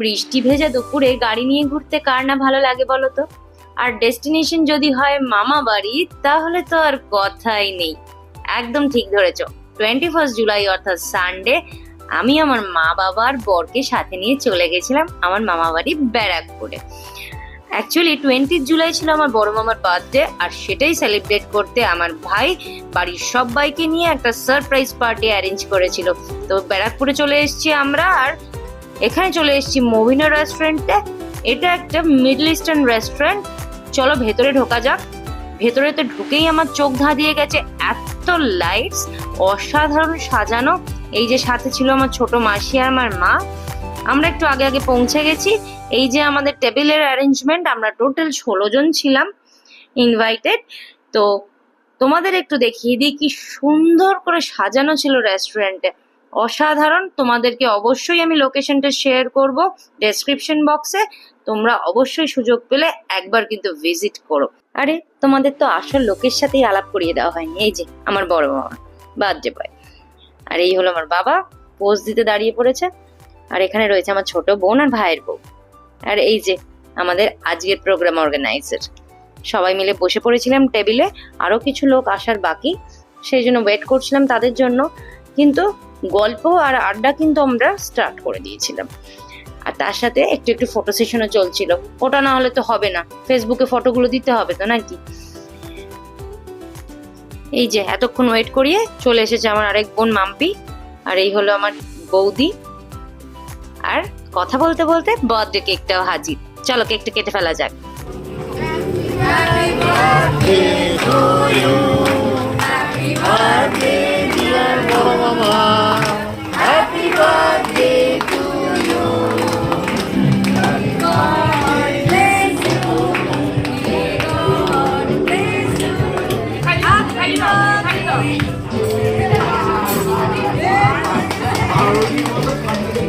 বৃষ্টি ভেজা দুপুরে গাড়ি নিয়ে ঘুরতে কার না ভালো লাগে বলো তো? আর ডেস্টিনেশন যদি হয় মামা বাড়ি, তাহলে তো আর কথাই নেই। একদম ঠিক ধরেছ। টোয়েন্টি ফার্স্ট জুলাই অর্থাৎ সানডে আমি আমার মা বাবার বরকে সাথে নিয়ে চলে গেছিলাম আমার মামা বাড়ি ব্যারাকপুরে। অ্যাকচুয়ালি টোয়েন্টি জুলাই ছিল আমার বড় মামার বার্থডে আর সেটাই সেলিব্রেট করতে আমার ভাই বাড়ির সবাইকে নিয়ে একটা সারপ্রাইজ পার্টি অ্যারেঞ্জ করেছিল। তো ব্যারাকপুরে চলে এসেছি আমরা, আর এখানে চলে এসেছি মোভিনা রেস্টুরেন্টে এটা একটা মিডল ইস্টার্ন রেস্টুরেন্ট চলো ভেতরে ঢোকা যাক। ভেতরে তো ঢুকেই আমার চোখ ধাঁধিয়ে গেছে। এত লাইটস অসাধারণ সাজানো। এই যে সাথে ছিল আমার ছোট মাসি আর আমার মা। আমরা একটু আগে আগে পৌঁছে গেছি। এই যে আমাদের টেবিলের অ্যারেঞ্জমেন্ট আমরা টোটাল ষোলো জন ছিলাম ইনভাইটেড তো তোমাদের একটু দেখিয়ে দিই কি সুন্দর করে সাজানো ছিল রেস্টুরেন্টে অসাধারণ। তোমাদেরকে অবশ্যই আমি লোকেশনটা শেয়ার করব ডেসক্রিপশন বক্সে তোমরা অবশ্যই সুযোগ পেলে একবার কিন্তু ভিজিট করো। আরে, তোমাদের তো আসল লোকের সাথেই আলাপ করিয়ে দেওয়া হয়নি। এই যে, আমার বড় মামা। বার্থডে বয় আর এই হলো আমার বাবা। পোজ দিতে দাঁড়িয়ে পড়েছে। আর এখানে রয়েছে আমার ছোট বোন আর ভাইয়ের বউ। আর এই যে, আমাদের আজকের প্রোগ্রাম অর্গানাইজার সবাই মিলে বসে পড়েছিলাম টেবিলে আরও কিছু লোক আসার বাকি। সেই জন্য ওয়েট করছিলাম তাদের জন্য। কিন্তু গল্প আর আড্ডা কিন্তু আমরা স্টার্ট করে দিয়েছিলাম। আর তার সাথে একটু একটু ফটো সেশনও চলছিল। ওটা না হলে তো হবে না। ফেসবুকে ফটোগুলো দিতে হবে তো নাকি? এই যে, এতক্ষণ ওয়েট করিয়ে চলে এসেছে আমার আরেক বোন মাম্পি। আর এই হলো আমার বৌদি। আর কথা বলতে বলতে বার্থডে কেকটাও হাজির। চলো কেকটা কেটে ফেলা যাক।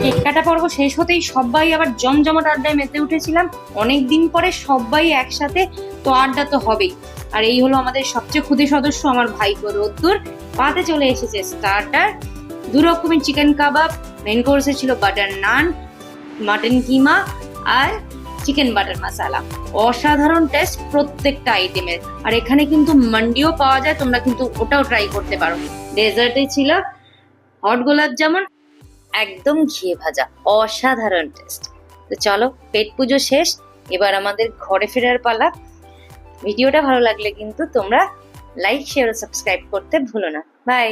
কেক কাটা পর্ব শেষ হতেই সবাই আবার জমজমাট আড্ডায় মেতে উঠেছিলাম। অনেক দিন পরে সবাই একসাথে তো আড্ডা তো হবেই। আর এই হলো আমাদের সবচেয়ে ক্ষুদে সদস্য আমার ভাইপো রোদ্দুর। পাতে চলে এসেছে স্টার্টার দু রকমের চিকেন কাবাব মেন কোর্সে ছিল বাটার নান মাটন কিমা আর চিকেন বাটার মশালা অসাধারণ টেস্ট প্রত্যেকটা আইটেমের আর এখানে কিন্তু মান্ডিও পাওয়া যায়, তোমরা কিন্তু ওটাও ট্রাই করতে পারো। ডেজার্টে ছিল হট গোলাপ জামুন একদম ঘিয়ে ভাজা, অসাধারণ টেস্ট তো চলো, পেট পুজো শেষ, এবার আমাদের ঘরে ফেরার পালা। ভিডিওটা ভালো লাগলে কিন্তু তোমরা লাইক শেয়ার ও সাবস্ক্রাইব করতে ভুলো না। বাই